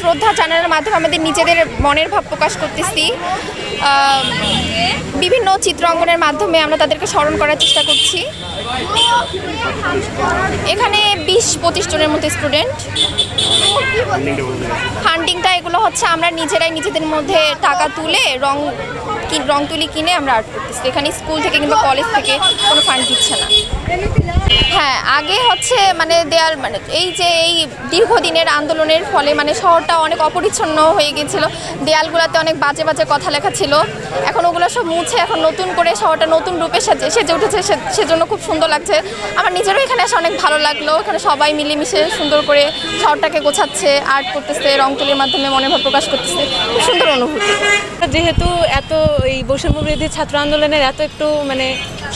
শ্রদ্ধা জানানোর মাধ্যমে আমাদের নিজেদের মনের ভাব প্রকাশ করতেছি। বিভিন্ন চিত্র অঙ্কনের মাধ্যমে আমরা তাদেরকে স্মরণ করার চেষ্টা করছি। এখানে বিশ পঁচিশ জনের মতো স্টুডেন্ট। ফান্ডিংটা এগুলো হচ্ছে আমরা নিজেরাই নিজেদের মধ্যে টাকা তুলে রং কি- রং তুলি কিনে আমরা আর্ট করতেছি। এখানে স্কুল থেকে কিংবা কলেজ থেকে কোনো ফান্ড দিচ্ছে না। হ্যাঁ আগে হচ্ছে মানে দেয়াল মানে এই যে এই দীর্ঘদিনের আন্দোলনের ফলে মানে শহরটা অনেক অপরিচ্ছন্ন হয়ে গিয়েছিল দেয়ালগুলোতে অনেক বাজে বাজে কথা লেখা ছিল। এখন ওগুলো সব মুছে এখন নতুন করে শহরটা নতুন রূপে সাজে, সেজে উঠেছে সেজন্য খুব সুন্দর লাগছে। আমার নিজেরও এখানে এসে অনেক ভালো লাগল। এখানে সবাই মিলেমিশে সুন্দর করে শহরটাকে গোছাচ্ছে আর্ট করতেছে, রং তুলির মাধ্যমে মনের ভাব প্রকাশ করতেছে। খুব সুন্দর অনুভূতি। যেহেতু এত এই বৈষম্য বিরোধী ছাত্র আন্দোলনের এত একটু মানে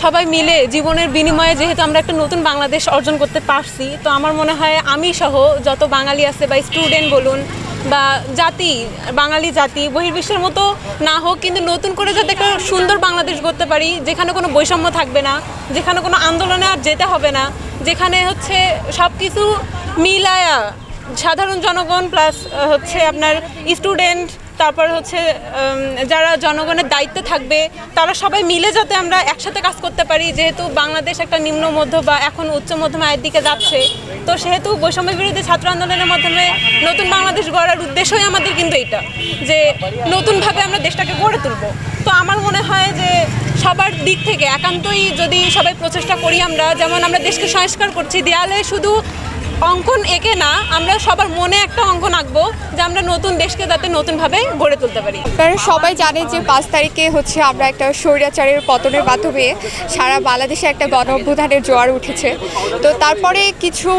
সবাই মিলে জীবনের বিনিময়ে যেহেতু আমরা একটা নতুন বাংলাদেশ অর্জন করতে পারছি, তো আমার মনে হয় আমি সহ যত বাঙালি আছে বা স্টুডেন্ট বলুন বা জাতি, বাঙালি জাতি, বহির্বিশ্বের মতো না হোক, কিন্তু নতুন করে যাতে একটা সুন্দর বাংলাদেশ গড়তে পারি, যেখানে কোনো বৈষম্য থাকবে না, যেখানে কোনো আন্দোলনে আর যেতে হবে না, যেখানে হচ্ছে সব কিছু মিলায়া সাধারণ জনগণ প্লাস হচ্ছে আপনার স্টুডেন্ট তারপর হচ্ছে যারা জনগণের দায়িত্বে থাকবে, তারা সবাই মিলে যাতে আমরা একসাথে কাজ করতে পারি। যেহেতু বাংলাদেশ একটা নিম্ন মধ্য বা এখন উচ্চ মধ্যম আয়ের দিকে যাচ্ছে, তো সেহেতু বৈষম্য বিরোধী ছাত্র আন্দোলনের মাধ্যমে নতুন বাংলাদেশ গড়ার উদ্দেশ্যই আমাদের কিন্তু এটা, যে নতুনভাবে আমরা দেশটাকে গড়ে তুলব। তো আমার মনে হয় যে সবার দিক থেকে একান্তই যদি সবাই প্রচেষ্টা করি আমরা, যেমন আমরা দেশকে সংস্কার করছি, দেয়ালে শুধু অঙ্কন এঁকে না, আমরা সবার মনে একটা অঙ্কন আঁকবো যে আমরা নতুন দেশকে যাতে নতুনভাবে গড়ে তুলতে পারি। কারণ সবাই জানে যে পাঁচ তারিখে হচ্ছে আমরা একটা স্বৈরাচারের পতনের মাধ্যমে সারা বাংলাদেশে একটা গণ অভ্যুত্থানের জোয়ার উঠেছে। তো তারপরে কিছু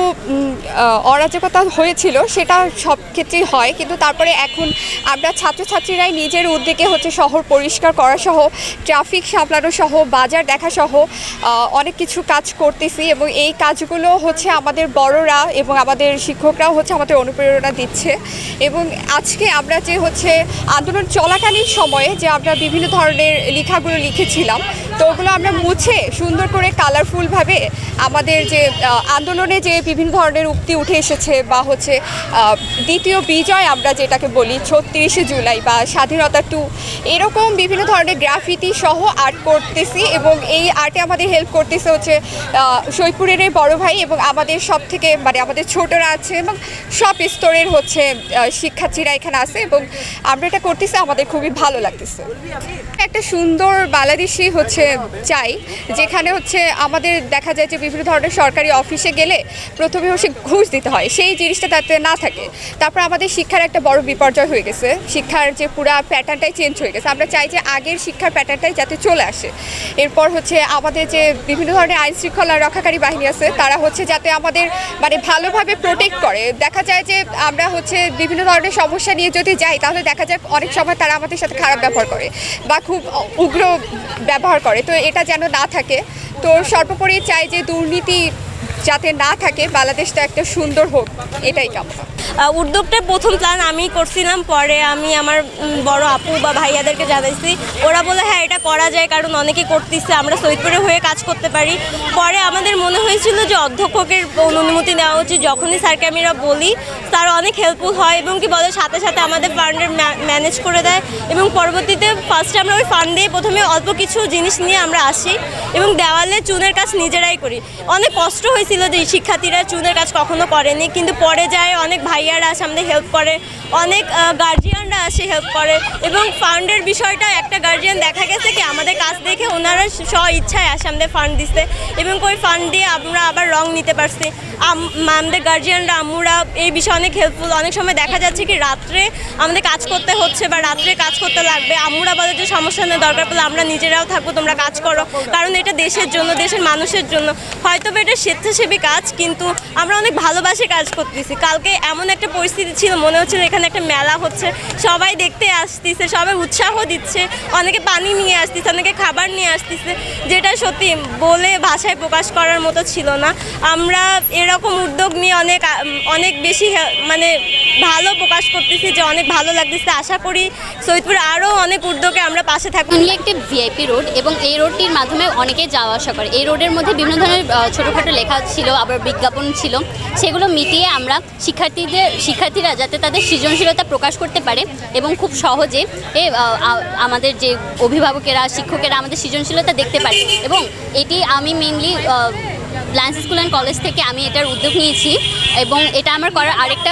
অরাজকতা হয়েছিল, সেটা সব ক্ষেত্রেই হয়। কিন্তু তারপরে এখন আমরা ছাত্রছাত্রীরাই নিজের উদ্যোগে হচ্ছে শহর পরিষ্কার করা সহ, ট্রাফিক সামলানো সহ, বাজার দেখা সহ অনেক কিছু কাজ করতেছি এবং এই কাজগুলো হচ্ছে আমাদের বড়রা এবং আমাদের শিক্ষকরাও হচ্ছে আমাদের অনুপ্রেরণা দিচ্ছে। এবং আজকে আমরা যে হচ্ছে আন্দোলন চলাকালীন সময়ে যে আমরা বিভিন্ন ধরনের লেখাগুলো লিখেছিলাম তো ওগুলো আমরা মুছে সুন্দর করে কালারফুলভাবে আমাদের যে আন্দোলনে যে বিভিন্ন ধরনের উক্তি উঠে এসেছে বা হচ্ছে দ্বিতীয় বিজয় আমরা যেটাকে বলি ছত্রিশে জুলাই বা স্বাধীনতা টু, এরকম বিভিন্ন ধরনের গ্রাফিতি সহ আর্ট করতেছি এবং এই আর্টে আমাদের হেল্প করতেছে হচ্ছে সৈপুরের বড় ভাই এবং আমাদের সব থেকে মানে আমাদের ছোটরা আছে এবং সব স্তরের হচ্ছে শিক্ষার্থীরা এখানে আছে এবং আমরা এটা করতেছি, আমাদের খুবই ভালো লাগতেছে। একটা সুন্দর বাংলাদেশি হচ্ছে চাই। যেখানে হচ্ছে আমাদের দেখা যায় যে বিভিন্ন ধরনের সরকারি অফিসে গেলে প্রথমে হচ্ছে ঘুষ দিতে হয়। সেই জিনিসটা তাতে না থাকে। তারপর আমাদের শিক্ষার একটা বড় বিপর্যয় হয়ে গেছে। শিক্ষার যে পুরা প্যাটার্নটাই চেঞ্জ হয়ে গেছে। আমরা চাই যে আগের শিক্ষার প্যাটার্নটাই যাতে চলে আসে। এরপর হচ্ছে আমাদের যে বিভিন্ন ধরনের আইন শৃঙ্খলা রক্ষাকারী বাহিনী আছে, তারা হচ্ছে যাতে আমাদের মানে ভালোভাবে প্রোটেক্ট করে। দেখা যায় যে আমরা হচ্ছে বিভিন্ন ধরনের সমস্যা নিয়ে যদি যাই, তাহলে দেখা যায় অনেক সময় তারা আমাদের সাথে খারাপ ব্যবহার করে বা খুব উগ্র ব্যবহার করে। তো এটা যেন না থাকে। তো সর্বোপরি চাই যে দুর্নীতি যাতে না থাকে, বাংলাদেশটা একটা সুন্দর হোক, এটাই কামনা। উদ্যোগটা প্রথম প্ল্যান আমি করছিলাম, পরে আমি আমার বড় আপু বা ভাইয়াদেরকে জানাইছি। ওরা বলে হ্যাঁ এটা করা যায়, কারণ অনেকে করতেছে, আমরা সৈয়দপুরে হয়ে কাজ করতে পারি। পরে আমাদের মনে হয়েছিল যে অধ্যক্ষকের অনুমতি নেওয়া উচিত। যখনই স্যারকে আমরা বলি তারা অনেক হেল্পফুল হয় এবং কি বলে, সাথে সাথে আমাদের ফান্ডের ম্যানেজ করে দেয় এবং পরবর্তীতে ফার্স্টে আমরা ওই ফান্ড দিয়ে প্রথমে অল্প কিছু জিনিস নিয়ে আমরা আসি এবং দেওয়ালে চুনের কাজ নিজেরাই করি। অনেক কষ্ট হয়েছিল যে শিক্ষার্থীরা চুনের কাজ কখনো করেনি, কিন্তু পরে যায় অনেক ভাইয়ারা আসে, আমাদের হেল্প করে। অনেক গার্জিয়ানরা আসে হেল্প করে। এবং ফান্ডের বিষয়টা একটা গার্জিয়ান দেখা গেছে কি, আমাদের কাজ দেখে ওনারা স্ব ইচ্ছায় আসে আমাদের ফান্ড দিতে। এবং ওই ফান্ড দিয়ে আমরা আবার রং নিতে পারছি। আম- আমাদের গার্জিয়ানরা আম্মুরা এই বিষয়ে অনেক হেল্পফুল অনেক সময় দেখা যাচ্ছে কি, রাত্রে আমাদের কাজ করতে হচ্ছে বা রাত্রে কাজ করতে লাগবে। আম্মুরা বলে যে সমস্যা নেই, দরকার পড়লে আমরা নিজেরাও থাকব, তোমরা কাজ করো। কারণ এটা দেশের জন্য, দেশের মানুষের জন্য। হয়তো বা এটা স্বেচ্ছাসেবী কাজ, কিন্তু আমরা অনেক ভালোবাসে কাজ করতেছি। কালকে এমন একটা পরিস্থিতি ছিল, মনে হচ্ছিল এখানে একটা মেলা হচ্ছে। সবাই দেখতে আসতেছে, সবাই উৎসাহ দিচ্ছে। অনেকে পানি নিয়ে আসতেছে, অনেকে খাবার নিয়ে আসতেছে, যেটা সত্যি বলে ভাষায় প্রকাশ করার মতো ছিল না। আমরা এরকম উদ্যোগ নিয়ে অনেক অনেক বেশি মানে ভালো প্রকাশ করতেছি যে অনেক ভালো লাগতেছে। আশা করি সৈয়দপুরে আরও অনেক উদ্যোগে আমরা পাশে থাকব। নুনলি একটি ভিআইপি রোড এবং এই রোডটির মাধ্যমে অনেকে যাওয়া আসা করে। এই রোডের মধ্যে বিভিন্ন ধরনের ছোটোখাটো লেখা ছিল আবার বিজ্ঞাপন ছিল সেগুলো মিটিয়ে আমরা শিক্ষার্থীদের শিক্ষার্থীরা যাতে তাদের সৃজনশীলতা প্রকাশ করতে পারে এবং খুব সহজে এ, আমাদের যে অভিভাবকেরা শিক্ষকেরা আমাদের সৃজনশীলতা দেখতে পারে। এবং এটি আমি mainly Lions school and college থেকে আমি এটার উদ্যোগ নিয়েছি এবং এটা আমার করার আরেকটা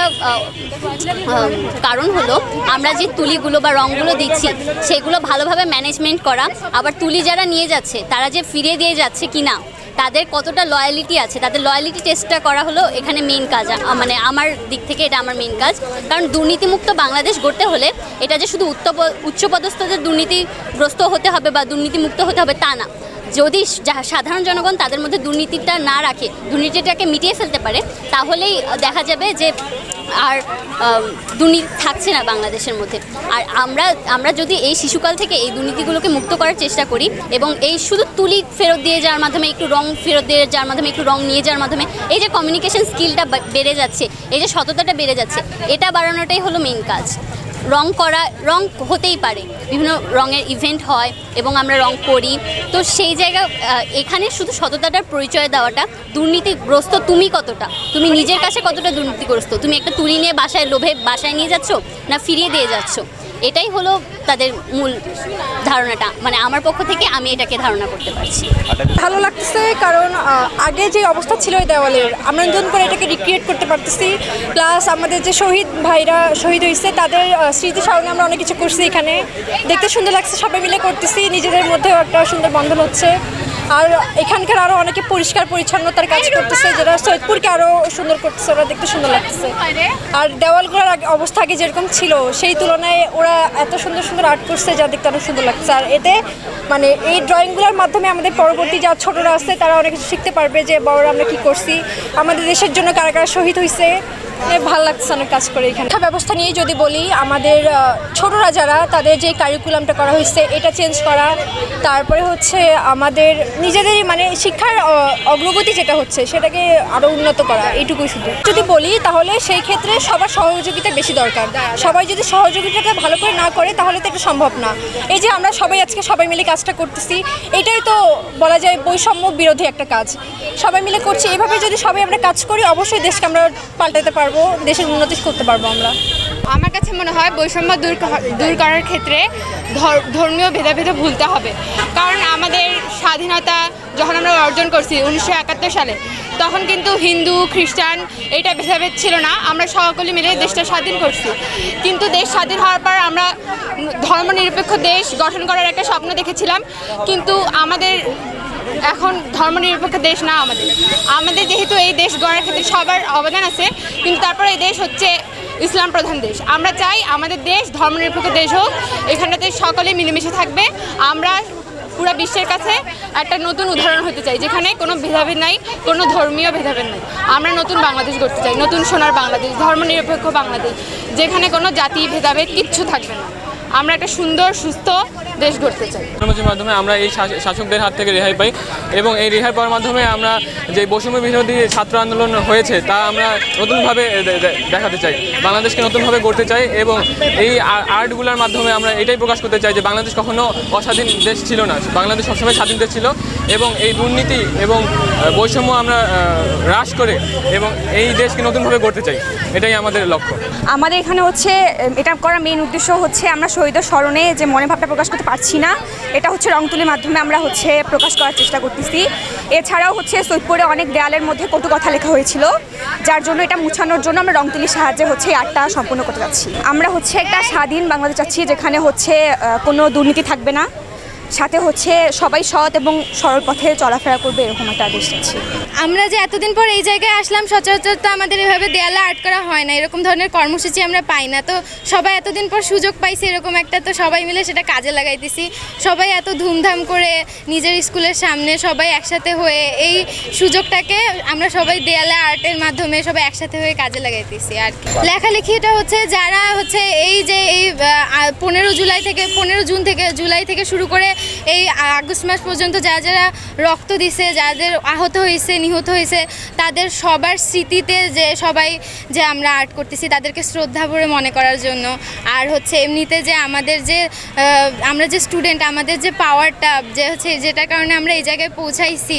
কারণ হলো আমরা যে তুলিগুলো বা রঙগুলো দিচ্ছি সেগুলো ভালোভাবে ম্যানেজমেন্ট করা আবার তুলি যারা নিয়ে যাচ্ছে তারা যে ফিরিয়ে দিয়ে যাচ্ছে কি না তাদের কতটা লয়ালিটি আছে? তাদের লয়ালিটি টেস্টটা করা হলো এখানে মেন কাজ মানে আমার দিক থেকে এটা আমার মেন কাজ। কারণ দুর্নীতিমুক্ত বাংলাদেশ গড়তে হলে এটা যে শুধু উচ্চ উচ্চপদস্থদের দুর্নীতিগ্রস্ত হতে হবে বা দুর্নীতিমুক্ত হতে হবে তা না। যদি সাধারণ জনগণ তাদের মধ্যে দুর্নীতিটা না রাখে, দুর্নীতিটাকে মিটিয়ে ফেলতে পারে, তাহলেই দেখা যাবে যে আর দুর্নীতি থাকছে না বাংলাদেশের মধ্যে। আর আমরা আমরা যদি এই শিশুকাল থেকে এই দুর্নীতিগুলোকে মুক্ত করার চেষ্টা করি এবং এই শুধু তুলি ফেরত দিয়ে যাওয়ার মাধ্যমে, একটু রং ফেরত দিয়ে যাওয়ার মাধ্যমে, একটু রং নিয়ে যাওয়ার মাধ্যমে, এই যে কমিউনিকেশন স্কিলটা বেড়ে যাচ্ছে, এই যে সততাটা বেড়ে যাচ্ছে, এটা বাড়ানোটাই হলো মেইন কাজ। রং করা, রং হতেই পারে। বিভিন্ন রঙের ইভেন্ট হয় এবং আমরা রং করি। তো সেই জায়গা এখানে শুধু সততাটার পরিচয় দেওয়াটা, দুর্নীতিগ্রস্ত তুমি কতটা? তুমি নিজের কাছে কতটা দুর্নীতিগ্রস্ত? তুমি একটা তুলি নিয়ে বাসায় লোভে বাসায় নিয়ে যাচ্ছ না ফিরিয়ে দিয়ে যাচ্ছ? এটাই হলো তাদের মূল ধারণাটা। মানে আমার পক্ষ থেকে আমি এটাকে ধারণা করতে পারছি। ভালো লাগতেছে কারণ আগে যে অবস্থা ছিল ওই দেওয়ালের, আমরা নতুন করে এটাকে রিক্রিয়েট করতে পারতেছি। প্লাস আমাদের যে শহীদ ভাইরা শহীদ হয়েছে তাদের স্মৃতি স্মরণে আমরা অনেক কিছু করছি এখানে। দেখতে সুন্দর লাগছে, সবাই মিলে করতেছি, নিজেদের মধ্যেও একটা সুন্দর বন্ধন হচ্ছে। আর এখানকার আরও অনেকে পরিষ্কার, পরিচ্ছন্নতার কাজ করতেছে, যারা সৈয়দপুরকে আরও সুন্দর করতেছে, ওরা দেখতে সুন্দর লাগতেছে। আর দেওয়ালগুলোর অবস্থা আগে যেরকম ছিল, সেই তুলনায় ওরা এত সুন্দর সুন্দর আর্ট করছে যা দেখতে অনেক সুন্দর লাগছে। আর এতে মানে এই ড্রয়িংগুলোর মাধ্যমে আমাদের পরবর্তী যা ছোটরা আছে, তারা অনেক কিছু শিখতে পারবে যে বড়রা আমরা কি করছি? আমাদের দেশের জন্য কারা কারা শহীদ হয়েছে ভালো লাগছে অনেক কাজ করে এখানে। শিক্ষা ব্যবস্থা নিয়ে যদি বলি, আমাদের ছোটরা যারা, তাদের যে কারিকুলামটা করা হয়েছে, এটা চেঞ্জ করা, তারপরে হচ্ছে আমাদের নিজেদেরই মানে শিক্ষার অগ্রগতি যেটা হচ্ছে, সেটাকে আরও উন্নত করা, এইটুকুই শুধু। যদি বলি, তাহলে সেই ক্ষেত্রে সবার সহযোগিতা বেশি দরকার। সবাই যদি সহযোগিতাটা ভালো করে না করে, তাহলে তো এটা সম্ভব না। এই যে আমরা সবাই আজকে সবাই মিলে কাজটা করতেছি, এটাই তো বলা যায় বৈষম্য বিরোধী একটা কাজ। সবাই মিলে করছি, এভাবে যদি সবাই আমরা কাজ করি, অবশ্যই দেশকে আমরা পাল্টাতে পারব। দেশের উন্নতি করতে পারব আমরা। আমার কাছে মনে হয় বৈষম্য দূর দূর করার ক্ষেত্রে ধর- ধর্মীয় ভেদাভেদ ভুলতে হবে। কারণ আমাদের স্বাধীনতা যখন আমরা অর্জন করছি উনিশশো একাত্তর সালে, তখন কিন্তু হিন্দু, খ্রিস্টান এটা ভেদাভেদ ছিল না। আমরা সকলে মিলে দেশটা স্বাধীন করছি। কিন্তু দেশ স্বাধীন হওয়ার পর আমরা ধর্মনিরপেক্ষ দেশ গঠন করার একটা স্বপ্ন দেখেছিলাম। কিন্তু আমাদের এখন ধর্মনিরপেক্ষ দেশ না আমাদের। আমাদের যেহেতু এই দেশ গড়ার ক্ষেত্রে সবার অবদান আছে, কিন্তু তারপরে এই দেশ হচ্ছে ইসলাম প্রধান দেশ। আমরা চাই আমাদের দেশ ধর্মনিরপেক্ষ দেশ হোক, এখানটাতে সকলে মিলেমিশে থাকবে। আমরা পুরো বিশ্বের কাছে একটা নতুন উদাহরণ হতে চাই, যেখানে কোনো ভেদাভেদ নাই, কোনো ধর্মীয় ভেদাভেদ নাই। আমরা নতুন বাংলাদেশ গড়তে চাই, নতুন সোনার বাংলাদেশ, ধর্মনিরপেক্ষ বাংলাদেশ, যেখানে কোনো জাতি, ভেদাভেদ কিচ্ছু থাকবে না। আমরা একটা সুন্দর, সুস্থ দেশ গড়তে চাই। টেকনোলজির মাধ্যমে আমরা এই শাসকদের হাত থেকে রেহাই পাই এবং এই রেহাই পাওয়ার মাধ্যমে আমরা যে বৈষম্য বিরোধী ছাত্র আন্দোলন হয়েছে তা আমরা নতুনভাবে দেখাতে চাই। বাংলাদেশকে নতুনভাবে গড়তে চাই এবং এই আর্টগুলোর মাধ্যমে আমরা এটাই প্রকাশ করতে চাই যে বাংলাদেশ কখনো অস্বাধীন দেশ ছিল না। বাংলাদেশ সবসময় স্বাধীন দেশ ছিল এবং এই দুর্নীতি এবং বৈষম্য আমরা হ্রাস করে এবং এই দেশকে নতুনভাবে গড়তে চাই। এটাই আমাদের লক্ষ্য। আমাদের এখানে হচ্ছে এটা করার মেইন উদ্দেশ্য হচ্ছে আমরা শহীদের স্মরণে যে মনে ভাবটা প্রকাশ করতে পারছি না। এটা হচ্ছে রং তুলির মাধ্যমে আমরা হচ্ছে প্রকাশ করার চেষ্টা করতেছি। এছাড়াও হচ্ছে সৈয়দপুরে অনেক দেয়ালের মধ্যে কটু কথা লেখা হয়েছিল, যার জন্য এটা মুছানোর জন্য আমরা রং তুলির সাহায্যে হচ্ছে আর্টটা সম্পূর্ণ করতে যাচ্ছি। আমরা হচ্ছে একটা স্বাধীন বাংলাদেশ চাচ্ছি, যেখানে হচ্ছে কোনো দুর্নীতি থাকবে না। সাথে হচ্ছে সবাই সৎ এবং সরল পথে চলাফেরা করবে এরকম একটা আদেশ চাচ্ছি আমরা যে এতদিন পর এই জায়গায় আসলাম, সচরাচর তো আমাদের এভাবে দেয়ালে আর্ট করা হয় না। এরকম ধরনের কর্মসূচি আমরা পাই না। তো সবাই এতদিন পর সুযোগ পাইছি এরকম একটা, তো সবাই মিলে সেটা কাজে লাগাইতেছি সবাই এত ধুমধাম করে নিজের স্কুলের সামনে সবাই একসাথে হয়ে এই সুযোগটাকে আমরা সবাই দেয়ালে আর্টের মাধ্যমে সবাই একসাথে হয়ে কাজে লাগাইতেছি আর কি। লেখালেখিটা হচ্ছে যারা হচ্ছে এই যে এই পনেরো জুলাই থেকে, পনেরো জুন থেকে, জুলাই থেকে শুরু করে এই আগস্ট মাস পর্যন্ত যারা যারা রক্ত দিছে, যাদের আহত হয়েছে, নিহত হয়েছে, তাদের সবার স্মৃতিতে যে সবাই যে আমরা আর্ট করতেছি, তাদেরকে শ্রদ্ধা ভরে মনে করার জন্য। আর হচ্ছে এমনিতে যে আমাদের যে আমরা যে স্টুডেন্ট আমাদের যে পাওয়ারটা যে হচ্ছে যেটার কারণে আমরা এই জায়গায় পৌঁছাইছি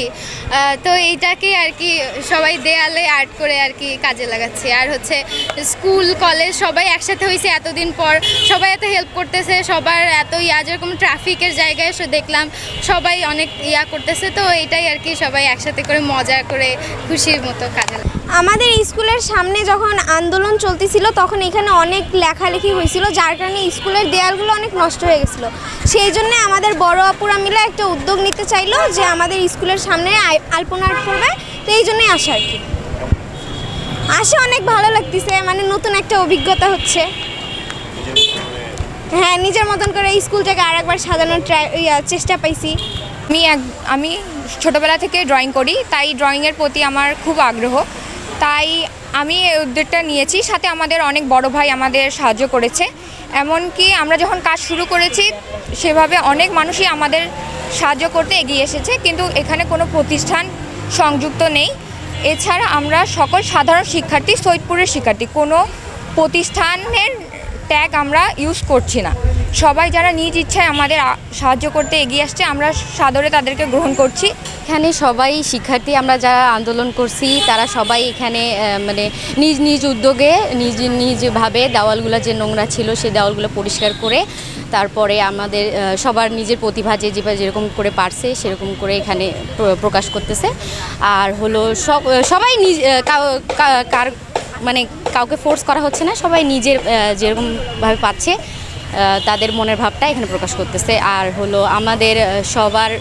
তো এইটাকেই আর কি সবাই দেয়ালে আর্ট করে আর কি কাজে লাগাচ্ছি। আর হচ্ছে স্কুল, কলেজ সবাই একসাথে হয়েছে এতদিন পর। সবাই এত হেল্প করতেছে, সবার এত ইয়া, যেরকম ট্রাফিকের জায়গায় এসে দেখলাম সবাই অনেক ইয়া করতেছে, তো এটাই আর কি সবাই একসাথে করে মজা করে খুশির মতো কাজে আমাদের স্কুলের সামনে যখন আন্দোলন চলতেছিল, তখন এখানে অনেক লেখালেখি হয়েছিল, যার কারণে স্কুলের দেয়ালগুলো অনেক নষ্ট হয়ে গেছিল। সেই জন্য আমাদের বড় আপুরা মিলে একটা উদ্যোগ নিতে চাইলো যে আমাদের স্কুলের সামনে আলপনা করবে, তো এই জন্যই আসা আর কি। আসে অনেক ভালো লাগতেছে মানে নতুন একটা অভিজ্ঞতা হচ্ছে। হ্যাঁ নিজের মতন করে স্কুলটাকে আর একবার সাজানোর ট্রাই চেষ্টা পাইছি। আমি এক, আমি ছোটোবেলা থেকে ড্রয়িং করি, তাই ড্রয়িংয়ের প্রতি আমার খুব আগ্রহ। তাই আমি এই উদ্যোগটা নিয়েছি, সাথে আমাদের অনেক বড় ভাই আমাদের সাহায্য করেছে। এমনকি আমরা যখন কাজ শুরু করেছি, সেভাবে অনেক মানুষই আমাদের সাহায্য করতে এগিয়ে এসেছে, কিন্তু এখানে কোনো প্রতিষ্ঠান সংযুক্ত নেই। এছাড়া আমরা সকল সাধারণ শিক্ষার্থী, সৈয়দপুরের শিক্ষার্থী, কোনো প্রতিষ্ঠানের ট্যাগ আমরা ইউজ করছি না। সবাই যারা নিজ ইচ্ছায় আমাদের সাহায্য করতে এগিয়ে আসছে, আমরা সাদরে তাদেরকে গ্রহণ করছি। এখানে সবাই শিক্ষার্থী, আমরা যারা আন্দোলন করছি, তারা সবাই এখানে মানে নিজ নিজ উদ্যোগে, নিজ নিজভাবে দেওয়ালগুলো যে নোংরা ছিল সেই দেওয়ালগুলো পরিষ্কার করে, তারপরে আমাদের সবার নিজের প্রতিভা যে যেভাবে যেরকম করে পারছে, সেরকম করে এখানে প্র- প্রকাশ করতেছে। আর হলো সব, সবাই নিজ কার মানে কাউকে ফোর্স করা হচ্ছে না, সবাই নিজের যেরকমভাবে পাচ্ছে তাদের মনের ভাবটা এখানে প্রকাশ করতেছে। আর হলো আমাদের সবার,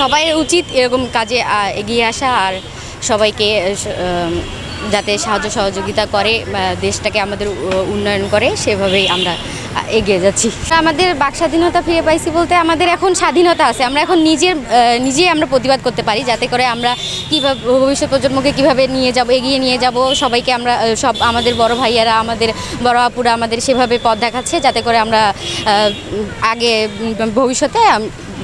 সবাই উচিত এরকম কাজে এগিয়ে আসা আর সবাইকে যাতে সাহায্য সহযোগিতা করে দেশটাকে আমাদের উন্নয়ন করে, সেভাবেই আমরা এগিয়ে যাচ্ছি। আমাদের বাক স্বাধীনতা ফিরে পাইছি বলতে আমাদের এখন স্বাধীনতা আছে। আমরা এখন নিজের নিজেই আমরা প্রতিবাদ করতে পারি যাতে করে আমরা কীভাবে, ভবিষ্যৎ প্রজন্মকে কীভাবে নিয়ে যাব, এগিয়ে নিয়ে যাব, সবাইকে আমরা সব আমাদের বড় ভাইয়ারা, আমাদের বড় আপুরা আমাদের সেভাবে পথ দেখাচ্ছে যাতে করে আমরা আগে ভবিষ্যতে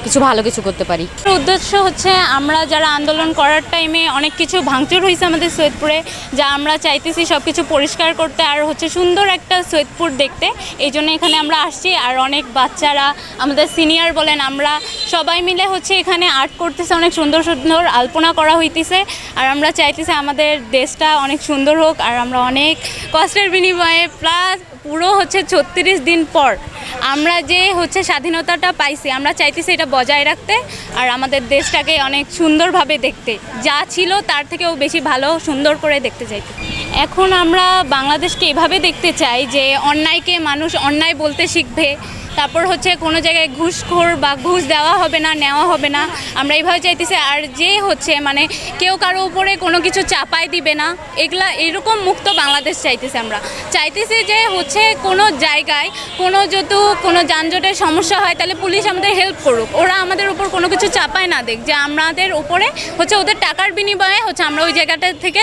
কিছু ভালো কিছু করতে পারি। উদ্দেশ্য হচ্ছে আমরা যারা আন্দোলন করার টাইমে অনেক কিছু ভাঙচুর হয়েছে আমাদের সৈয়দপুরে, যা আমরা চাইতেছি সব কিছু পরিষ্কার করতে আর হচ্ছে সুন্দর একটা সৈয়দপুর দেখতে। এই জন্য এখানে আমরা আসছি আর অনেক বাচ্চারা, আমাদের সিনিয়র বলেন আমরা, সবাই মিলে হচ্ছে এখানে আর্ট করতেছে, অনেক সুন্দর সুন্দর আলপনা করা হইতেছে। আর আমরা চাইতেছি আমাদের দেশটা অনেক সুন্দর হোক, আর আমরা অনেক কষ্টের বিনিময়ে প্লাস পুরো হচ্ছে ছত্রিশ দিন পর আমরা যে হচ্ছে স্বাধীনতাটা পাইছি, আমরা চাইতেছি এটা বজায় রাখতে আর আমাদের দেশটাকে অনেক সুন্দরভাবে দেখতে। যা ছিল তার থেকেও বেশি ভালো, সুন্দর করে দেখতে চাইতে। এখন আমরা বাংলাদেশকে এভাবে দেখতে চাই যে অন্যায়কে মানুষ অন্যায় বলতে শিখবে তারপর হচ্ছে কোনো জায়গায় ঘুষখোর বা ঘুষ দেওয়া হবে না, নেওয়া হবে না। আমরা এইভাবে চাইতেছি, আর যে হচ্ছে মানে কেউ কারও উপরে কোনো কিছু চাপাই দিবে না, এগুলা এরকম মুক্ত বাংলাদেশ চাইতেছি আমরা। চাইতেছি যে হচ্ছে কোনো জায়গায় কোনো যেহেতু কোনো যানজটের সমস্যা হয়, তাহলে পুলিশ আমাদের হেল্প করুক। ওরা আমাদের উপর কোনো কিছু চাপায় না দেখ যে আমাদের উপরে হচ্ছে ওদের টাকার বিনিময়ে হচ্ছে আমরা ওই জায়গাটা থেকে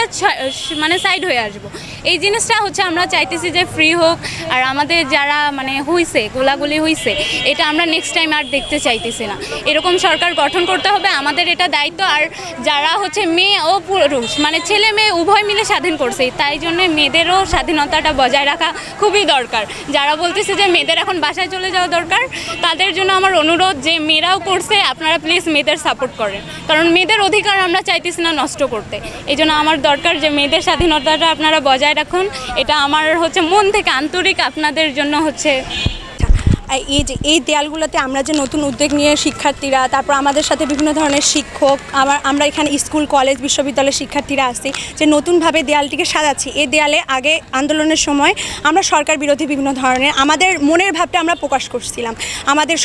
মানে সাইড হয়ে আসব। এই জিনিসটা হচ্ছে আমরা চাইতেছি যে ফ্রি হোক, আর আমাদের যারা মানে হইছে, গোলাগুলি হইছে, এটা আমরা নেক্সট টাইম আর দেখতে চাইতেছি না। এরকম সরকার গঠন করতে হবে, আমাদের এটা দায়িত্ব। আর যারা হচ্ছে মেয়ে ও পুরুষ মানে ছেলে মেয়ে উভয় মিলে স্বাধীন করছে, তাই জন্য মেয়েদেরও স্বাধীনতাটা বজায় রাখা খুবই দরকার। যারা বলতেছে যে মেয়েদের এখন বাসায় চলে যাওয়া দরকার, তাদের জন্য আমার অনুরোধ যে মেয়েরাও করছে, আপনারা প্লিজ মেয়েদের সাপোর্ট করেন। কারণ মেয়েদের অধিকার আমরা চাইতেছি না নষ্ট করতে। এই জন্য আমার দরকার যে মেয়েদের স্বাধীনতাটা আপনারা বজায় রাখুন। এটা আমার হচ্ছে মন থেকে আন্তরিক আপনাদের জন্য হচ্ছে এই যে, এই দেয়ালগুলোতে আমরা যে নতুন উদ্যোগ নিয়ে শিক্ষার্থীরা, তারপর আমাদের সাথে বিভিন্ন ধরনের শিক্ষক, আমার, আমরা এখানে স্কুল, কলেজ, বিশ্ববিদ্যালয়ের শিক্ষার্থীরা আসছি যে নতুনভাবে দেয়ালটিকে সাজাচ্ছি। এই দেয়ালে আগে আন্দোলনের সময় আমরা সরকার বিরোধী বিভিন্ন ধরনের, আমাদের মনের ভাবটা আমরা প্রকাশ করছিলাম। আমাদের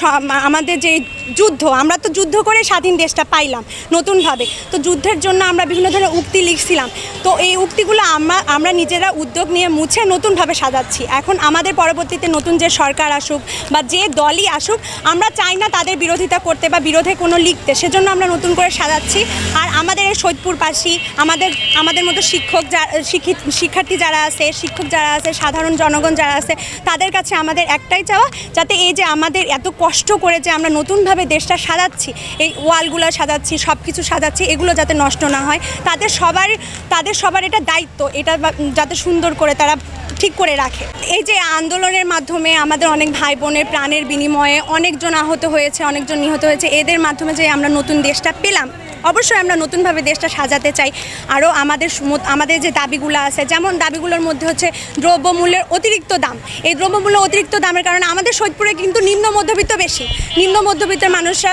আমাদের যে যুদ্ধ, আমরা তো যুদ্ধ করে স্বাধীন দেশটা পাইলাম নতুনভাবে। তো যুদ্ধের জন্য আমরা বিভিন্ন ধরনের উক্তি লিখছিলাম। তো এই উক্তিগুলো আমরা আমরা নিজেরা উদ্যোগ নিয়ে মুছে নতুনভাবে সাজাচ্ছি। এখন আমাদের পরবর্তীতে নতুন যে সরকার আসুক বা যে দলই আসুক, আমরা চাই না তাদের বিরোধিতা করতে বা বিরোধে কোনো লিখতে। সেজন্য আমরা নতুন করে সাজাচ্ছি। আর আমাদের এই সৈদপুরবাসী আমাদের আমাদের মতো শিক্ষক শিক্ষিত, শিক্ষার্থী যারা আছে, শিক্ষক যারা আছে, সাধারণ জনগণ যারা আছে, তাদের কাছে আমাদের একটাই চাওয়া, যাতে এই যে আমাদের এত কষ্ট করে যে আমরা নতুনভাবে দেশটা সাজাচ্ছি, এই ওয়ালগুলো সাজাচ্ছি সব কিছু সাজাচ্ছি, এগুলো যাতে নষ্ট না হয়, তাদের সবার তাদের সবার এটা দায়িত্ব, এটা যাতে সুন্দর করে তারা ঠিক করে রাখে। এই যে আন্দোলনের মাধ্যমে আমাদের অনেক ভাই বোনের প্রাণের বিনিময়ে অনেকজন আহত হয়েছে, অনেকজন নিহত হয়েছে। এদের মাধ্যমে যে আমরা নতুন দেশটা পেলাম অবশ্যই আমরা নতুনভাবে দেশটা সাজাতে চাই। আরও আমাদের আমাদের যে দাবিগুলো আছে, যেমন দাবিগুলোর মধ্যে হচ্ছে দ্রব্যমূল্যের অতিরিক্ত দাম। এই দ্রব্যমূল্য অতিরিক্ত দামের কারণে আমাদের সৈদপুরে কিন্তু নিম্ন মধ্যবিত্ত বেশি। নিম্ন মধ্যবিত্তের মানুষরা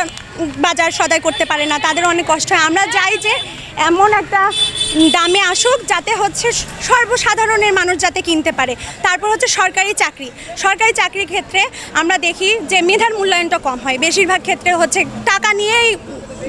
বাজার সদাই করতে পারে না, তাদের অনেক কষ্ট হয়। আমরা চাই যে এমন একটা দামে আসুক, যাতে হচ্ছে সর্বসাধারণের মানুষ যাতে কিনতে পারে। তারপর হচ্ছে সরকারি চাকরি। সরকারি চাকরির ক্ষেত্রে আমরা দেখি যে মেধার মূল্যায়নটা কম হয়। বেশিরভাগ ক্ষেত্রে হচ্ছে টাকা নিয়েই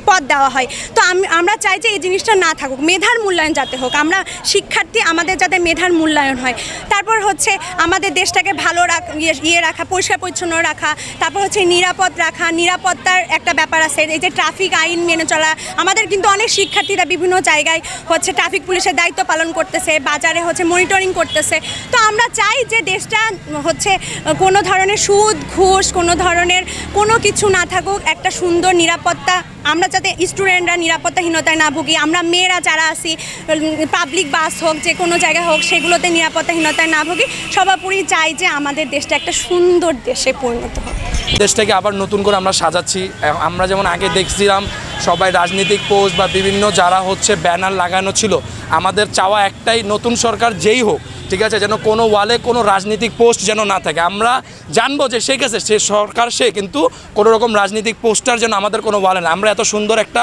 পদ দেওয়া হয়। তো আমি, আমরা চাই যে এই জিনিসটা না থাকুক, মেধার মূল্যায়ন যাতে হোক। আমরা শিক্ষার্থী, আমাদের যাতে মেধার মূল্যায়ন হয়। তারপর হচ্ছে আমাদের দেশটাকে ভালো রাখ, ইয়ে- ইয়ে রাখা, পরিষ্কার পরিচ্ছন্ন রাখা। তারপর হচ্ছে নিরাপদ রাখা, নিরাপত্তার একটা ব্যাপার আছে। এই যে ট্রাফিক আইন মেনে চলা, আমাদের কিন্তু অনেক শিক্ষার্থীরা বিভিন্ন জায়গায় হচ্ছে ট্রাফিক পুলিশের দায়িত্ব পালন করতেছে, বাজারে হচ্ছে মনিটরিং করতেছে। তো আমরা চাই যে দেশটা হচ্ছে কোনো ধরনের সুদ, ঘুষ, কোনো ধরনের কোনো কিছু না থাকুক, একটা সুন্দর নিরাপত্তা আমরা যাতে স্টুডেন্টরা নিরাপত্তাহীনতায় না ভুগি, আমরা মেয়েরা যারা আছি পাবলিক বাস হোক, যে কোনো জায়গায় হোক, সেগুলোতে নিরাপত্তাহীনতায় না ভুগি। সবাপুরি চাই যে আমাদের দেশটা একটা সুন্দর দেশে পরিণত হোক। দেশটাকে আবার নতুন করে আমরা সাজাচ্ছি। আমরা যেমন আগে দেখছিলাম, সবাই রাজনৈতিক পোস্ট বা বিভিন্ন যারা হচ্ছে ব্যানার লাগানো ছিল, আমাদের চাওয়া একটাই, নতুন সরকার যেই হোক ঠিক আছে? যেন কোনো ওয়ালে কোনো রাজনৈতিক পোস্ট যেন না থাকে। আমরা জানব যে সে গেছে সে সরকার, সে কিন্তু কোনো রকম রাজনৈতিক পোস্টার যেন আমাদের কোনো ওয়ালে না আমরা এত সুন্দর একটা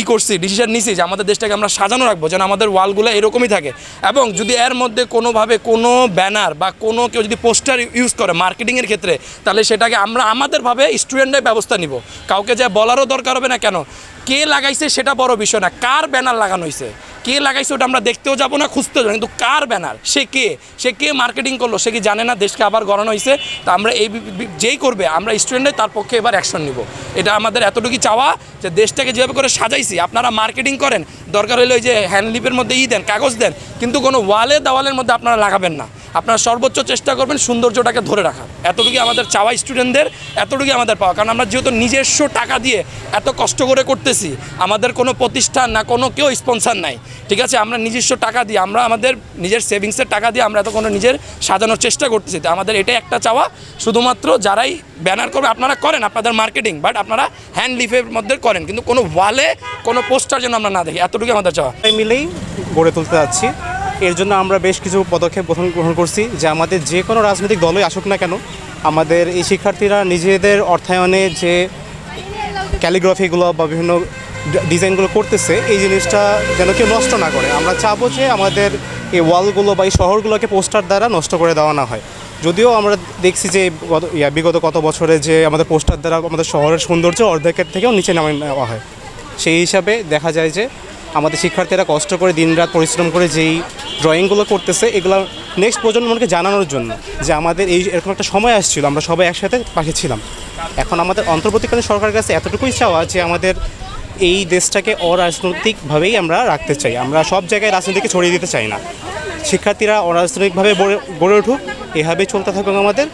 ই করছি ডিসিশন নিছি যে আমাদের দেশটাকে আমরা সাজানো রাখব, যেন আমাদের ওয়ালগুলো এরকমই থাকে। এবং যদি এর মধ্যে কোনোভাবে কোনো ব্যানার বা কোনো কেউ যদি পোস্টার ইউজ করে মার্কেটিংয়ের ক্ষেত্রে, তাহলে সেটাকে আমরা আমাদেরভাবে স্টুডেন্টের ব্যবস্থা নিব। কাউকে যা বলারও দরকার হবে না কেন? কে লাগাইছে সেটা বড় বিষয় না। কার ব্যানার লাগানো হয়েছে কে লাগাইছে ওটা আমরা দেখতেও যাব না, খুঁজতেও যাব কিন্তু কার ব্যানার? সে কে? সে কে মার্কেটিং করল? সে কি জানে না দেশকে আবার গড়ানো হয়েছে তা আমরা এই যেই করবে, আমরা স্টুডেন্টে তার পক্ষে এবার অ্যাকশন নিব। এটা আমাদের এতটুকু চাওয়া যে দেশটাকে যেভাবে করে সাজাইছি, আপনারা মার্কেটিং করেন। দরকার হলে ওই যে হ্যান্ডলিপের মধ্যে ই দেন, কাগজ দেন, কিন্তু কোনো ওয়ালে দেওয়ালের মধ্যে আপনারা লাগাবেন না। আপনারা সর্বোচ্চ চেষ্টা করবেন সৌন্দর্যটাকে ধরে রাখার। এতটুকু আমাদের চাওয়া স্টুডেন্টদের এতটুকু আমাদের পাওয়া। কারণ আমরা যেহেতু নিজস্ব টাকা দিয়ে এত কষ্ট করে করতেছি আমাদের কোনো প্রতিষ্ঠান না, কোনো কেউ স্পন্সার নাই। ঠিক আছে? আমরা নিজস্ব টাকা দিয়ে, আমরা আমাদের নিজের সেভিংসের টাকা দিয়ে আমরা এত কোনো নিজের সাজানোর চেষ্টা করতেছি। তো আমাদের এটাই একটা চাওয়া। শুধুমাত্র যারাই ব্যানার করবে, আপনারা করেন আপনাদের মার্কেটিং বাট আপনারা হ্যান্ড লিফের মধ্যে করেন। কিন্তু কোনো ওয়ালে কোনো পোস্টার যেন আমরা না দেখি। এতটুকু আমাদের চাওয়া। মিলেই গড়ে তুলতে যাচ্ছি। এর জন্য আমরা বেশ কিছু পদক্ষেপ গ্রহণ গ্রহণ করছি যে আমাদের যে কোনো রাজনৈতিক দলই আসুক না কেন, আমাদের এই শিক্ষার্থীরা নিজেদের অর্থায়নে যে ক্যালিগ্রাফিগুলো বা বিভিন্ন ডিজাইনগুলো করতেছে, এই জিনিসটা যেন কেউ নষ্ট না করে। আমরা চাবো যে আমাদের এই ওয়ালগুলো বা এই শহরগুলোকে পোস্টার দ্বারা নষ্ট করে দেওয়া না হয়। যদিও আমরা দেখছি যে গত বিগত কত বছরে যে আমাদের পোস্টার দ্বারা আমাদের শহরের সৌন্দর্য অর্ধেকের থেকেও নিচে নামিয়ে নেওয়া হয়। সেই হিসাবে দেখা যায় যে আমাদের শিক্ষার্থীরা কষ্ট করে দিনরাত পরিশ্রম করে যেই ড্রয়িংগুলো করতেছে, এগুলো নেক্সট প্রজন্মকে জানানোর জন্য যে আমাদের এই এরকম একটা সময় আসছিল, আমরা সবাই একসাথে পাশে ছিলাম। এখন আমাদের অন্তর্বর্তীকালীন সরকারের কাছে এতটুকুই চাওয়া যে আমাদের এই দেশটাকে অরাজনৈতিকভাবেই আমরা রাখতে চাই। আমরা সব জায়গায় রাজনীতিকে ছড়িয়ে দিতে চাই না। শিক্ষার্থীরা অরাজনৈতিকভাবে গড়ে উঠুক। এভাবে চলতে থাকুক আমাদের,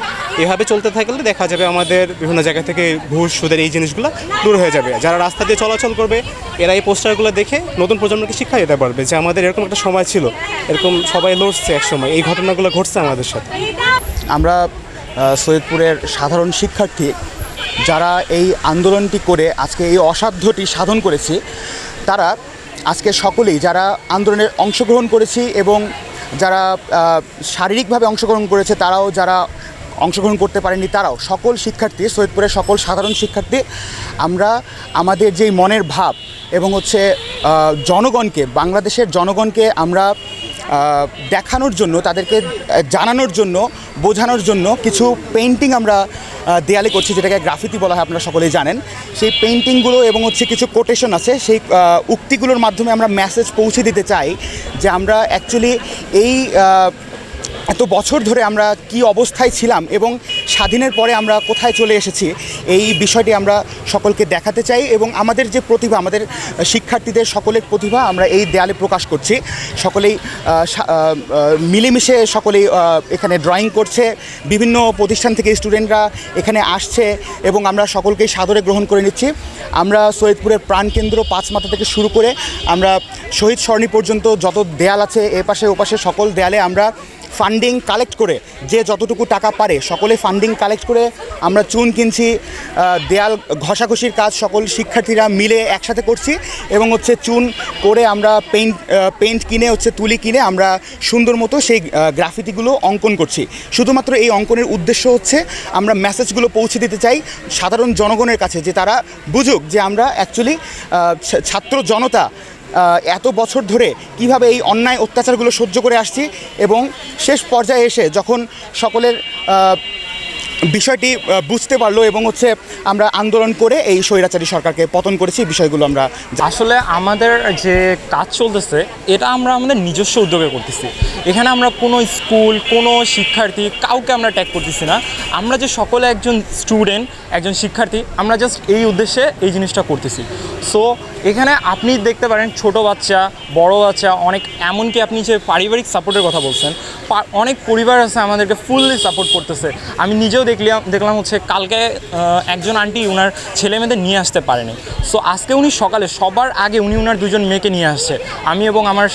এভাবে চলতে থাকলে দেখা যাবে আমাদের বিভিন্ন জায়গা থেকে ঘুষ, সুদের এই জিনিসগুলো দূর হয়ে যাবে। যারা রাস্তা দিয়ে চলাচল করবে, এরা এই পোস্টারগুলো দেখে নতুন প্রজন্মকে শিক্ষা দিতে পারবে যে আমাদের এরকম একটা সময় ছিল। এরকম সবাই লড়ছে এক সময় এই ঘটনাগুলো ঘটছে আমাদের সাথে। আমরা সৈয়দপুরের সাধারণ শিক্ষার্থী যারা এই আন্দোলনটি করে, আজকে এই অসাধ্যটি সাধন করেছি, তারা আজকে সকলেই, যারা আন্দোলনের অংশগ্রহণ করেছি এবং যারা শারীরিকভাবে অংশগ্রহণ করেছে, তারাও যারা অংশগ্রহণ করতে পারেনি তারাও। সকল শিক্ষার্থী, সৈয়দপুরের সকল সাধারণ শিক্ষার্থী, আমরা আমাদের যেই মনের ভাব এবং হচ্ছে জনগণকে, বাংলাদেশের জনগণকে আমরা দেখানোর জন্য, তাদেরকে জানানোর জন্য, বোঝানোর জন্য কিছু পেন্টিং আমরা দেয়ালে করছি, যেটাকে গ্রাফিতি বলা হয়, আপনারা সকলেই জানেন। সেই পেন্টিংগুলো এবং হচ্ছে কিছু কোটেশন আছে, সেই উক্তিগুলোর মাধ্যমে আমরা মেসেজ পৌঁছে দিতে চাই যে আমরা অ্যাকচুয়ালি এই এত বছর ধরে আমরা কি অবস্থায় ছিলাম এবং স্বাধীনের পরে আমরা কোথায় চলে এসেছি, এই বিষয়টি আমরা সকলকে দেখাতে চাই এবং আমাদের যে প্রতিভা, আমাদের শিক্ষার্থীদের সকলের প্রতিভা আমরা এই দেয়ালে প্রকাশ করছি। সকলেই মিলেমিশে সকলেই এখানে ড্রয়িং করছে। বিভিন্ন প্রতিষ্ঠান থেকে স্টুডেন্টরা এখানে আসছে এবং আমরা সকলকেই সাদরে গ্রহণ করে নিচ্ছি। আমরা সৈয়দপুরের প্রাণকেন্দ্র পাঁচ মাথা থেকে শুরু করে আমরা শহীদ সরণি পর্যন্ত যত দেয়াল আছে এ পাশে ও পাশে সকল দেয়ালে আমরা ফান্ডিং কালেক্ট করে যে যতটুকু টাকা পারে সকলে ফান্ডিং কালেক্ট করে আমরা চুন কিনছি দেয়াল ঘষাঘষির কাজ সকল শিক্ষার্থীরা মিলে একসাথে করছি এবং হচ্ছে চুন করে আমরা পেইন্ট পেইন্ট কিনে, হচ্ছে তুলি কিনে আমরা সুন্দর মতো সেই গ্রাফিতিগুলো অঙ্কন করছি। শুধুমাত্র এই অঙ্কনের উদ্দেশ্য হচ্ছে আমরা মেসেজগুলো পৌঁছে দিতে চাই সাধারণ জনগণের কাছে যে তারা বুঝুক যে আমরা অ্যাকচুয়ালি ছাত্র জনতা এত বছর ধরে কীভাবে এই অন্যায় অত্যাচারগুলো সহ্য করে আসছি এবং শেষ পর্যায়ে এসে যখন সকলের বিষয়টি বুঝতে পারল এবং হচ্ছে আমরা আন্দোলন করে এই স্বৈরাচারী সরকারকে পতন করেছি বিষয়গুলো আমরা আসলে আমাদের যে কাজ চলতেছে, এটা আমরা আমাদের নিজস্ব উদ্যোগে করতেছি। এখানে আমরা কোনো স্কুল, কোনো শিক্ষার্থী কাউকে আমরা ট্যাগ করতেছি না। আমরা যে সকলে একজন স্টুডেন্ট একজন শিক্ষার্থী, আমরা জাস্ট এই উদ্দেশ্যে এই জিনিসটা করতেছি। সো এখানে আপনি দেখতে পারেন ছোট বাচ্চা, বড় বাচ্চা, অনেক, এমনকি আপনি যে পারিবারিক সাপোর্টের কথা বলছেন অনেক পরিবার আছে আমাদেরকে ফুললি সাপোর্ট করতেছে। আমি নিজেও দেখলাম দেখলাম হচ্ছে কালকে একজন আন্টি ওনার ছেলে মেয়েদের নিয়ে আসতে পারেনি। সো আজকে উনি সকালে, সবার আগে উনি ওনার দুজন মেয়েকে নিয়ে আসছে। আমি এবং আমার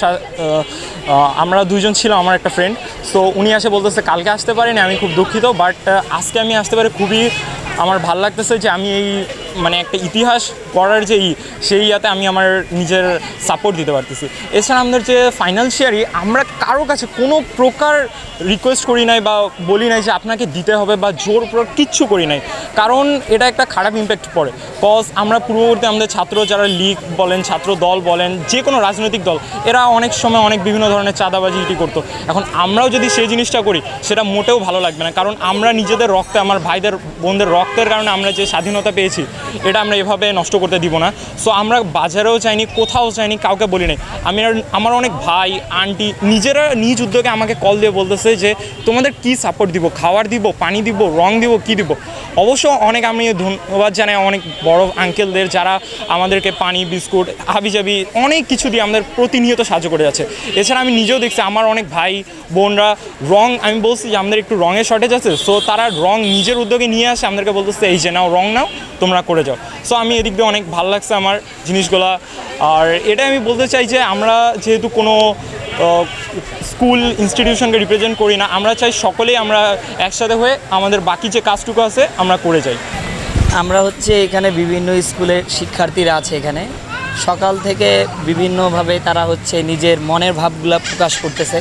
আমরা দুজন ছিলাম, আমার একটা ফ্রেন্ড সো উনি আসে বলতেছে, কালকে আসতে পারেনি, আমি খুব দুঃখিত বাট আজকে আমি আসতে পারি, খুবই আমার ভালো লাগতেছে যে আমি এই মানে একটা ইতিহাস করার যে ই সেই ইয়াতে আমি আমার নিজের সাপোর্ট দিতে পারতেছি। এছাড়া আমাদের যে ফাইন্যান্সিয়ারি আমরা কারও কাছে কোনো প্রকার রিকোয়েস্ট করি নাই বা বলি নাই যে আপনাকে দিতে হবে বা জোর প্রয়োগ কিচ্ছু করি নাই। কারণ এটা একটা খারাপ ইম্প্যাক্ট পড়ে। কজ আমরা পূর্ববর্তী আমাদের ছাত্র যারা লীগ বলেন, ছাত্র দল বলেন, যে কোনো রাজনৈতিক দল, এরা অনেক সময় অনেক বিভিন্ন ধরনের চাঁদাবাজি ইটি করতো। এখন আমরাও যদি সেই জিনিসটা করি, সেটা মোটেও ভালো লাগবে না। কারণ আমরা নিজেদের রক্তে, আমার ভাইদের, বোনদের রক্তের কারণে আমরা যে স্বাধীনতা পেয়েছি এটা আমরা এভাবে নষ্ট করতে দিব না। সো আমরা বাজারেও চাইনি, কোথাও চাইনি, কাউকে বলি নাই। আমি আমার অনেক ভাই, আন্টি নিজেরা নিজ উদ্যোগে আমাকে কল দিয়ে বলতেছে যে, তোমাদের কি সাপোর্ট দিব? খাওয়ার দিব? পানি দিব? রং দিব? কি দিব? অবশ্য অনেক আমি ধন্যবাদ জানাই অনেক বড় আঙ্কেলদের যারা আমাদেরকে পানি, বিস্কুট, হাবিজাবি অনেক কিছু দিয়ে আমাদের প্রতিনিয়ত সাহায্য করে যাচ্ছে। এছাড়া আমি নিজেও দেখছি আমার অনেক ভাই, বোনরা রং আমি বলছি যে আমাদের একটু রঙের শর্টেজ আছে সো তারা রং নিজের উদ্যোগে নিয়ে আসে, আমাদেরকে বলতেছে, এই যে নাও রং নাও, তোমরা করে যাও। সো আমি এদিক দিয়ে অনেক ভালো লাগছে আমার জিনিসগুলা। আর এটা আমি বলতে চাই যে আমরা যেহেতু কোনো স্কুল ইনস্টিটিউশনকে রিপ্রেজেন্ট করি না। আমরা চাই সকলেই আমরা একসাথে হয়ে আমাদের বাকি যে কাজটুকু আছে আমরা করে যাই। আমরা হচ্ছে এখানে বিভিন্ন স্কুলের শিক্ষার্থীরা আছে এখানে। সকাল থেকে বিভিন্নভাবে তারা হচ্ছে নিজের মনের ভাবগুলা প্রকাশ করতেছে।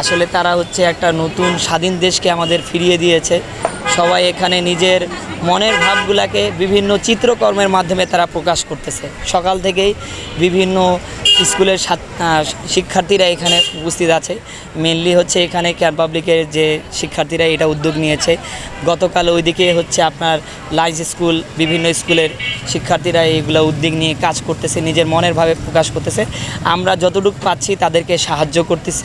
আসলে তারা হচ্ছে একটা নতুন স্বাধীন দেশকে আমাদের ফিরিয়ে দিয়েছে। সবাই এখানে নিজের মনের ভাবগুলাকে বিভিন্ন চিত্রকর্মের মাধ্যমে তারা প্রকাশ করতেছে। সকাল থেকেই বিভিন্ন স্কুলের শিক্ষার্থীরা এখানে উপস্থিত আছে। মেনলি হচ্ছে এখানে ক্যাম্প পাবলিকের যে শিক্ষার্থীরা এটা উদ্যোগ নিয়েছে। গতকাল ওইদিকে হচ্ছে আপনার লাইজ স্কুল বিভিন্ন স্কুলের শিক্ষার্থীরা এইগুলো উদ্যোগ নিয়ে কাজ করতেছে, নিজের মনের ভাবে প্রকাশ করতেছে। আমরা যতটুকু পাচ্ছি তাদেরকে সাহায্য করতেছি।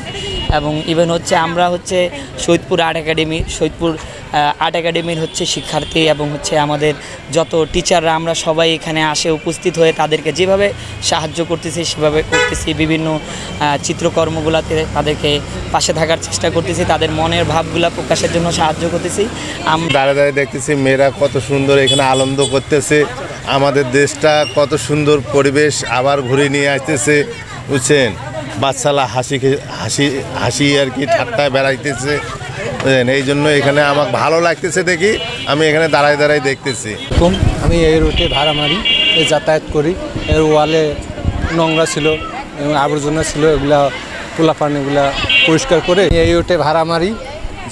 এবং ইভেন হচ্ছে আমরা হচ্ছে Saidpur art academy Saidpur art একাডেমির হচ্ছে শিক্ষার্থী এবং হচ্ছে আমাদের যত টিচাররা আমরা সবাই এখানে আসে উপস্থিত হয়ে তাদেরকে যেভাবে সাহায্য করতেছি, সেভাবে করতেছি। বিভিন্ন চিত্রকর্মগুলোতে তাদেরকে পাশে থাকার চেষ্টা করতেছি। তাদের মনের ভাবগুলা প্রকাশের জন্য সাহায্য করতেছি। আমরা দাঁড়িয়ে দাঁড়িয়ে দেখতেছি মেয়েরা কত সুন্দর এখানে আনন্দ করতেছে। আমাদের দেশটা কত সুন্দর পরিবেশ আবার ঘুরে নিয়ে আসতেছে, বুঝছেন? বাচ্চারা হাসি হাসি হাসি আর কি ঠাট্টায় বেড়াইতেছে। এই জন্য এখানে আমার ভালো লাগতেছে দেখি। আমি এখানে দাঁড়ায় দাঁড়ায় দেখতেছি। আমি এই রুটে ভাড়া মারি যাতায়াত করি। এর ওয়ালে নোংরা ছিল, এবং আবর্জনা ছিল, এগুলা পোলা পানিগুলা পরিষ্কার করে এই রুটে ভাড়া মারি,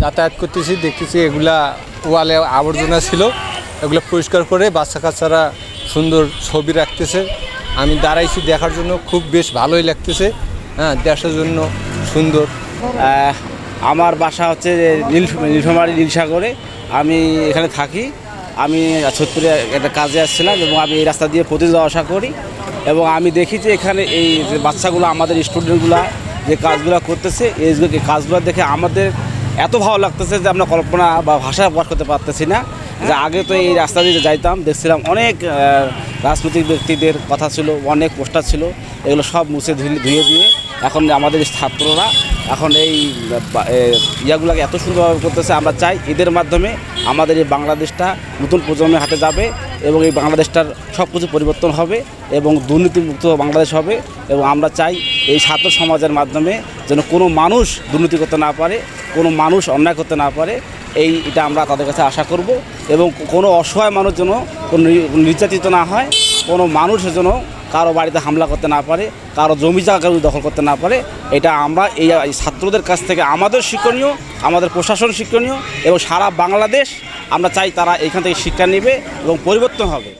যাতায়াত করতেছি, দেখতেছি এগুলা ওয়ালে আবর্জনা ছিল, এগুলো পরিষ্কার করে বাচ্চা কাচ্চারা সুন্দর ছবি রাখতেছে। আমি দাঁড়াইছি দেখার জন্য, খুব বেশ ভালোই লাগতেছে। হ্যাঁ দেখার জন্য সুন্দর। আমার বাসা হচ্ছে নীল নীলফামারী নীলসাগরে। আমি এখানে থাকি। আমি সোদপুরে একটা কাজে আসছিলাম এবং আমি এই রাস্তা দিয়ে প্রতি যাওয়া আসা করি। এবং আমি দেখি যে এখানে এই যে বাচ্চাগুলো, আমাদের স্টুডেন্টগুলো যে কাজগুলো করতেছে, এই কাজগুলো দেখে আমাদের এত ভালো লাগতেছে যে আমরা কল্পনা বা ভাষা প্রকাশ করতে পারতেছি না। যে আগে তো এই রাস্তা দিয়ে যাইতাম, দেখছিলাম অনেক রাজনৈতিক ব্যক্তিদের কথা ছিল, অনেক পোস্টার ছিল, এগুলো সব মুছে ধুয়ে দিয়ে এখন আমাদের ছাত্ররা এখন এই ইয়াগুলোকে এত সুন্দরভাবে করতেছে, আমরা চাই এদের মাধ্যমে আমাদের এই বাংলাদেশটা নতুন প্রজন্মের হাতে যাবে এবং এই বাংলাদেশটার সব কিছু পরিবর্তন হবে এবং দুর্নীতিমুক্ত বাংলাদেশ হবে এবং আমরা চাই এই ছাত্র সমাজের মাধ্যমে যেন কোনো মানুষ দুর্নীতি করতে না পারে, কোনো মানুষ অন্যায় করতে না পারে এই এটা আমরা তাদের কাছে আশা করব এবং কোনো অসহায় মানুষ যেন কোনো নির্যাতিত না হয়, কোনো মানুষের যেন কারও বাড়িতে হামলা করতে না পারে, কারও জমি জায়গা দখল করতে না পারে, এটা আমরা এই ছাত্রদের কাছ থেকে আমাদের শিক্ষণীয়, আমাদের প্রশাসন শিক্ষণীয় এবং সারা বাংলাদেশ আমরা চাই তারা এখান থেকে শিক্ষা নেবে এবং পরিবর্তন হবে।